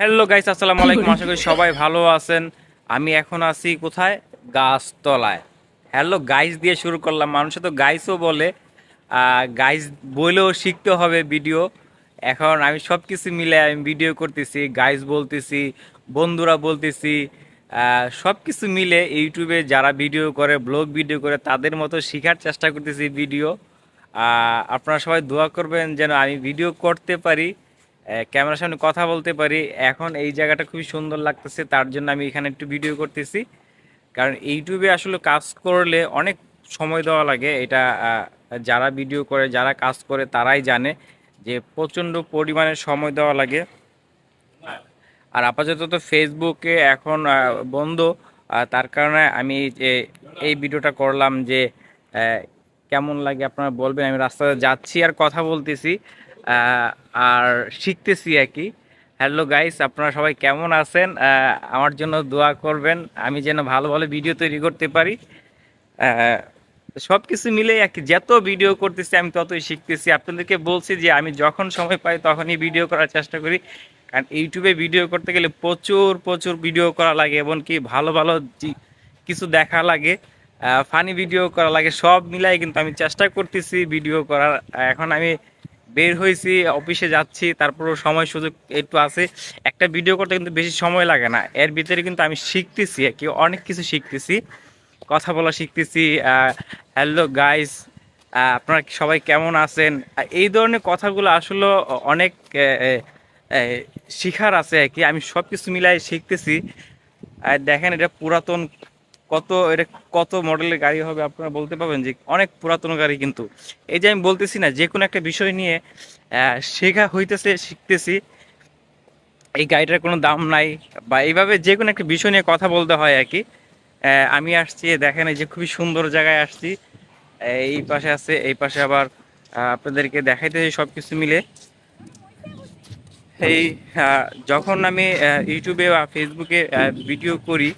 Hello guys আসসালামু আলাইকুম। আশা করি সবাই ভালো আছেন। আমি এখন আছি কোথায়? গাছতলায়। হ্যালো গাইস দিয়ে শুরু করলাম। মানুষে তো গাইসও বলে। গাইস বলেও শিখতে হবে ভিডিও এখন আমি সব কিছু মিলে আমি ভিডিও করতেছি গাইস বলতেছি বন্ধুরা বলতেছি। সব কিছু মিলে ইউটিউবে যারা ভিডিও করে ব্লগ ভিডিও করে তাদের মতো শেখার চেষ্টা করতেছি ভিডিও আপনারা সবাই দোয়া করবেন যেন আমি ভিডিও করতে পারি। ক্যামেরার সামনে কথা বলতে পারি। এখন এই জায়গাটা খুবই সুন্দর লাগতেছে, তার জন্য আমি এখানে একটু ভিডিও করতেছি। কারণ ইউটিউবে আসলে কাজ করলে অনেক সময় দেওয়া লাগে। এটা যারা ভিডিও করে, যারা কাজ করে, তারাই জানে যে প্রচণ্ড পরিমাণে সময় দেওয়া লাগে। আর আপাতত তো ফেসবুকে এখন বন্ধ। তার কারণে আমি যে, এই ভিডিওটা করলাম যে কেমন লাগে আপনারা বলবেন? আমি রাস্তাতে যাচ্ছি আর কথা বলতেছি। আর শিখতেছি আর কি। হ্যালো গাইস আপনারা সবাই কেমন আছেন? আমার জন্য দোয়া করবেন, আমি যেন ভালো ভালো ভিডিও তৈরি করতে পারি। সব কিছু মিলেই আর কি, যত ভিডিও করতেছি, আমি ততই শিখতেছি। আপনাদেরকে বলছি যে, আমি যখন সময় পাই তখনই ভিডিও করার চেষ্টা করি। কারণ ইউটিউবে ভিডিও করতে গেলে প্রচুর প্রচুর ভিডিও করা লাগে, এমনকি ভালো ভালো কিছু দেখা লাগে। ফানি ভিডিও করা লাগে, সব মিলাই কিন্তু আমি চেষ্টা করতেছি ভিডিও করার। এখন আমি বের হয়েছি, অফিসে যাচ্ছি, তারপরও সময় সুযোগ একটু আছে। একটা ভিডিও করতে কিন্তু বেশি সময় লাগে না। এর ভিতরে কিন্তু আমি শিখতেছি আর কি, অনেক কিছু শিখতেছি। কথা বলা শিখতেছি হ্যালো গাইস আপনারা সবাই কেমন আছেন? এই ধরনের কথাগুলো আসলে অনেক শিখার আছে কি। আমি সব কিছু মিলাই শিখতেছি। আর দেখেন এটা পুরাতন কত এটা কত মডেলের গাড়ি হবে আপনারা বলতে পারবেন যে অনেক পুরাতন গাড়ি কিন্তু। এই যে আমি বলতেছি না, যে কোনো একটা বিষয় নিয়ে শেখা হইতেছে, শিখতেছি। এই গাড়িটার কোনো দাম নাই বা এইভাবে যে কোনো একটা বিষয় নিয়ে কথা বলতে হয় আর কি। আমি আসছি, দেখেন এই যে খুবই সুন্দর জায়গায় আসছি। এই পাশে আছে, এই পাশে আবার আপনাদেরকে দেখাইতেছি সব কিছু মিলে। এই যখন আমি ইউটিউবে বা ফেসবুকে ভিডিও করি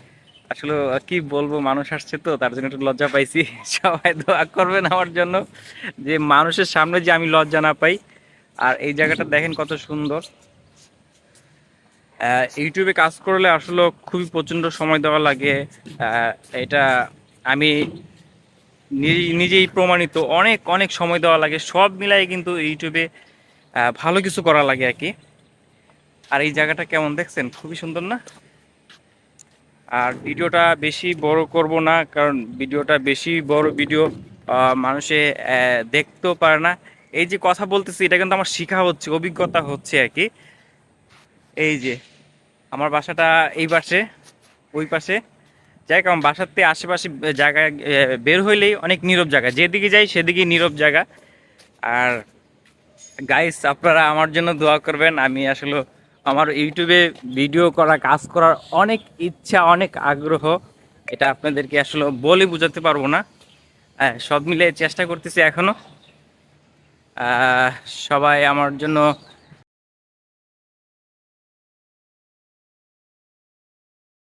আসলে কি বলব, মানুষ আসছে তো, তার জন্য একটু লজ্জা পাইছি। সবাই দোয়া করবেন আমার জন্য, যে মানুষের সামনে যে আমি লজ্জা না পাই। আর এই জায়গাটা দেখেন কত সুন্দর। ইউটিউবে কাজ করলে আসলে খুবই প্রচণ্ড সময় দেওয়া লাগে। এটা আমি নিজে- নিজেই প্রমাণিত, অনেক অনেক সময় দেওয়া লাগে। সব মিলাই কিন্তু ইউটিউবে ভালো কিছু করা লাগে আর কি। আর এই জায়গাটা কেমন দেখছেন? খুবই সুন্দর না? আর ভিডিওটা বেশি বড় করব না, কারণ ভিডিওটা বেশি বড় ভিডিও মানুষে দেখতেও পারে না। এই যে কথা বলতেছি, এটা কিন্তু আমার শেখা হচ্ছে, অভিজ্ঞতা হচ্ছে আর কি। এই যে, আমার বাসাটা এই পাশে, ওই পাশে। যাই আমার বাসাতে আশেপাশে জায়গায় বের হইলেই অনেক নীরব জায়গা। যেদিকে যাই, সেদিকেই নীরব জায়গা। আর গাইস আপনারা আমার জন্য দোয়া করবেন, আমি আসলে আমার ইউটিউবে ভিডিও করা, কাজ করার অনেক ইচ্ছা, অনেক আগ্রহ। এটা আপনাদেরকে আসলে বলে বোঝাতে পারব না। হ্যাঁ সব মিলে চেষ্টা করতেছি এখনও সবাই আমার জন্য